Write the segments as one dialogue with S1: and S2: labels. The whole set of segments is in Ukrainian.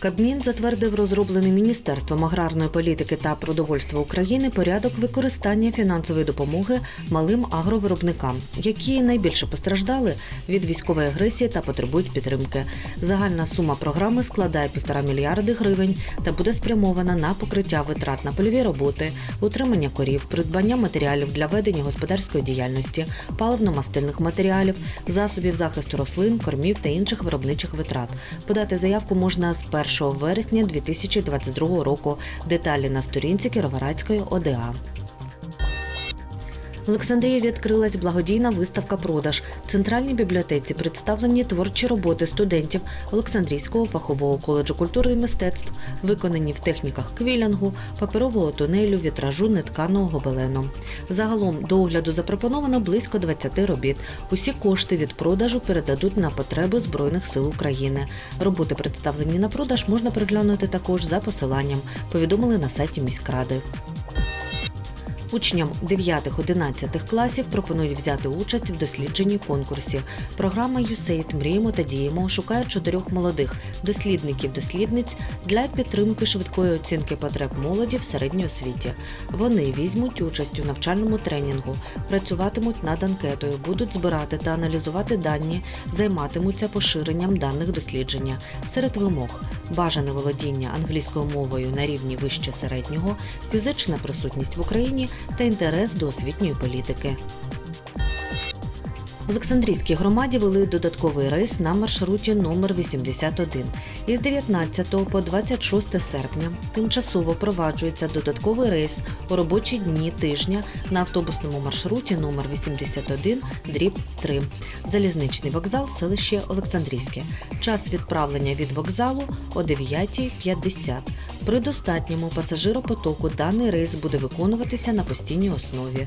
S1: Кабмін затвердив розроблений Міністерством аграрної політики та продовольства України порядок використання фінансової допомоги малим агровиробникам, які найбільше постраждали від військової агресії та потребують підтримки. Загальна сума програми складає півтора мільярди гривень та буде спрямована на покриття витрат на польові роботи, утримання корів, придбання матеріалів для ведення господарської діяльності, паливно-мастильних матеріалів, засобів захисту рослин, кормів та інших виробничих витрат. Подати заявку можна з 1 вересня 2022 року. Деталі на сторінці Кіровоградської ОДА. В Олександрії відкрилась благодійна виставка продаж. В центральній бібліотеці представлені творчі роботи студентів Олександрійського фахового коледжу культури і мистецтв, виконані в техніках квілінгу, паперового тунелю, вітражу, нетканого гобелену. Загалом до огляду запропоновано близько 20 робіт. Усі кошти від продажу передадуть на потреби Збройних сил України. Роботи, представлені на продаж, можна переглянути також за посиланням. Повідомили на сайті міськради. Учням 9-11 класів пропонують взяти участь в дослідженні конкурсі. Програма «ЮСЕЙД. Мріємо та діємо шукає чотирьох молодих дослідників-дослідниць для підтримки швидкої оцінки потреб молоді в середній освіті. Вони візьмуть участь у навчальному тренінгу, працюватимуть над анкетою, будуть збирати та аналізувати дані, займатимуться поширенням даних дослідження. Серед вимог бажане володіння англійською мовою на рівні вище середнього, фізична присутність в Україні та інтерес до освітньої політики. Олександрійській громаді вели додатковий рейс на маршруті номер 81. Із 19 по 26 серпня тимчасово впроваджується додатковий рейс у робочі дні тижня на автобусному маршруті номер 81 дріб 3. Залізничний вокзал селище Олександрійське. Час відправлення від вокзалу о 9.50. При достатньому пасажиропотоку даний рейс буде виконуватися на постійній основі.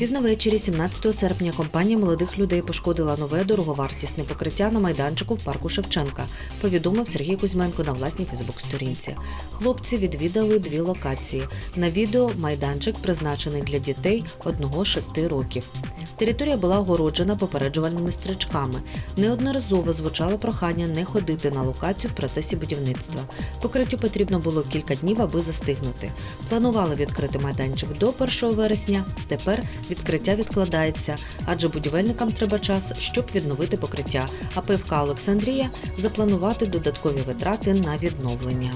S1: Пізно ввечері 17 серпня компанія молодих людей пошкодила нове дороговартісне покриття на майданчику в парку Шевченка, повідомив Сергій Кузьменко на власній Фейсбук-сторінці. Хлопці відвідали дві локації. На відео майданчик призначений для дітей 1-6 років. Територія була огороджена попереджувальними стрічками. Неодноразово звучало прохання не ходити на локацію в процесі будівництва. Покриттю потрібно було кілька днів, аби застигнути. Планували відкрити майданчик до 1 вересня. Тепер відкриття відкладається, адже будівельникам треба час, щоб відновити покриття. А ПФК Олександрія запланувати додаткові витрати на відновлення.